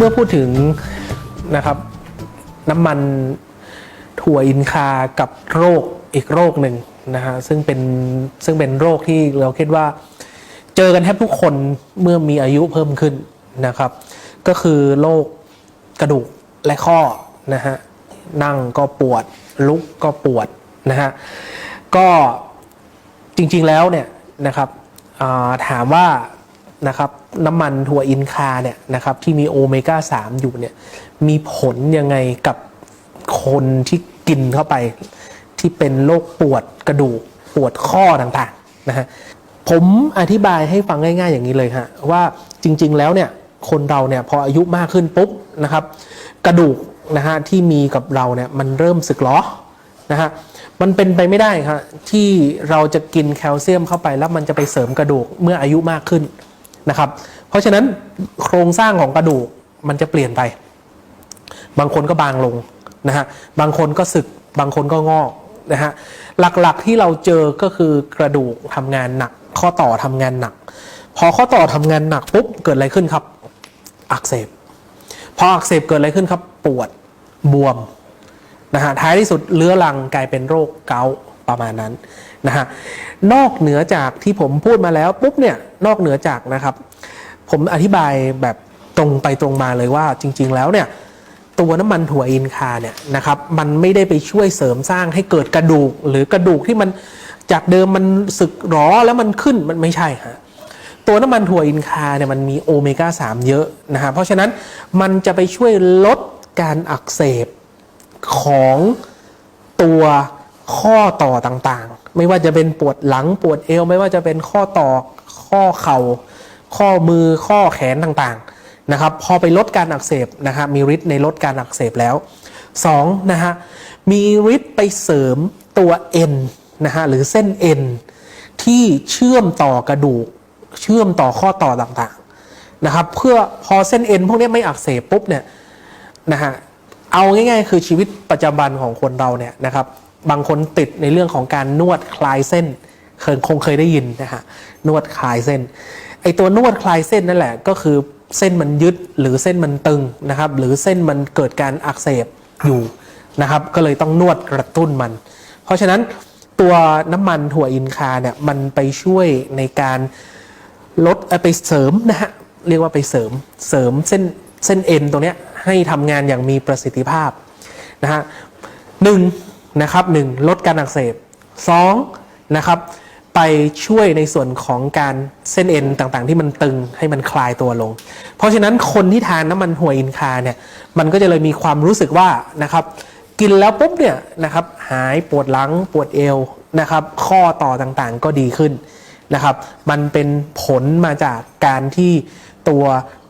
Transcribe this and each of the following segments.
เมื่อพูดถึงนะครับน้ำมันถั่วอินคากับโรคอีกโรคหนึ่งนะฮะซึ่งเป็นซึ่งเป็นโรคที่เราคิดว่า เจอกันแทบทุกคนเมื่อมีอายุเพิ่มขึ้นนะครับ ก็คือโรคกระดูกและข้อนะฮะนั่งก็ปวดลุกก็ปวดนะฮะก็จริงๆแล้วเนี่ยนะครับาถามว่า นะครับน้ำมันถั่วอินคาเนี่ยนะครับที่มีโอเมก้า 3 อยู่เนี่ยมีผลยังไงกับคนที่กินเข้าไป ที่เป็นโรคปวดกระดูกปวดข้อต่างๆนะฮะผมอธิบายให้ฟังง่าย ๆ อย่างนี้เลยฮะว่าจริง ๆ แล้วเนี่ยคนเราเนี่ยพออายุมากขึ้นปุ๊บนะครับ กระดูกนะฮะที่มีกับเราเนี่ยมันเริ่มสึกหรอนะฮะมันเป็นไปไม่ได้ครับที่เราจะกินแคลเซียมเข้าไปแล้วมันจะไปเสริมกระดูกเมื่ออายุมากขึ้น นะครับ เพราะฉะนั้นโครงสร้างของกระดูกมันจะเปลี่ยนไป บางคนก็บางลงนะฮะบางคนก็สึกบางคนก็งอกนะฮะหลักๆที่เราเจอก็คือกระดูกทำงานหนัก ข้อต่อทำงานหนัก พอข้อต่อทำงานหนักปุ๊บเกิดอะไรขึ้นครับ อักเสบ พออักเสบเกิดอะไรขึ้นครับ ปวดบวมนะฮะท้ายที่สุดเรื้อรังกลายเป็นโรคเกาต์ ประมาณนั้นนะฮะนอกเหนือจากที่ผมพูดมาแล้วปุ๊บเนี่ยนอกเหนือจากนะครับ ผมอธิบายแบบตรงไปตรงมาเลยว่าจริง ๆ แล้วเนี่ยตัวน้ำมันถั่วอินคาเนี่ยนะครับมันไม่ได้ไปช่วยเสริมสร้างให้เกิดกระดูก หรือกระดูกที่มันจากเดิมมันสึกหรอแล้วมันขึ้นมันไม่ใช่ฮะตัวน้ำมันถั่วอินคาเนี่ยมันมีโอเมก้า3เยอะนะฮะเพราะฉะนั้นมันจะไปช่วยลดการอักเสบของตัว ข้อต่อต่างๆ ไม่ว่าจะเป็นปวดหลังปวดเอว ไม่ว่าจะเป็นข้อต่อข้อเข่า ข้อมือข้อแขนต่างๆนะครับ พอไปลดการอักเสบนะครับมีฤทธิ์ในลดการอักเสบแล้ว2นะฮะมีฤทธิ์ไปเสริมตัวเอ็นนะฮะหรือเส้นเอ็นที่เชื่อมต่อกระดูก เชื่อมต่อข้อต่อต่างๆนะครับ เพื่อพอเส้นเอ็นพวกนี้ไม่อักเสบปุ๊บเนี่ยนะฮะเอาง่ายๆ คือชีวิตประจำวันของคนเราเนี่ยนะครับ บางคนติดในเรื่องของการนวดคลายเส้น เคยคงเคยได้ยินนะฮะนวดคลายเส้นไอตัวนวดคลายเส้นนั่นแหละก็คือเส้นมันยึดหรือเส้นมันตึงนะครับหรือเส้นมันเกิดการอักเสบอยู่นะครับก็เลยต้องนวดกระตุ้นมัน เพราะฉะนั้นตัวน้ำมันถั่วอินคาเนี่ยมันไปช่วยในการลดไปเสริมนะฮะเรียกว่าไปเสริมเสริมเส้นเส้นเอ็นตรงเนี้ยให้ทำงานอย่างมีประสิทธิภาพนะฮะหนึ่ง นะครับหนึ่งลดการอักเสบสองนะครับไปช่วยในส่วนของการเส้นเอ็นต่างๆ ที่มันตึงให้มันคลายตัวลง เพราะฉะนั้นคนที่ทานน้ำมันหัวอินคาเนี่ยมันก็จะเลยมีความรู้สึกว่านะครับกินแล้วปุ๊บเนี่ยนะครับหายปวดหลังปวดเอวนะครับข้อต่อต่างๆก็ดีขึ้นนะครับมันเป็นผลมาจากการที่ตัว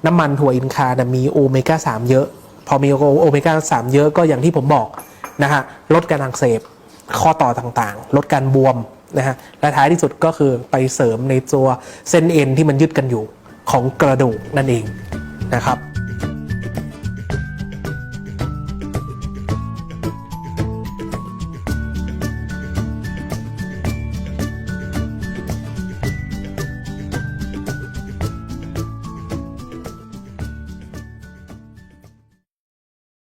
น้ำมันถั่วอินคานะมีโอเมก้า3 เยอะ พอมีโอเมก้า3 เยอะก็อย่างที่ผมบอก นะฮะลดการอักเสบข้อต่อต่างๆ ลดการบวมนะฮะและท้ายที่สุดก็คือไปเสริมในตัวเส้นเอ็นที่มันยึดกันอยู่ของกระดูกนั่นเองนะครับ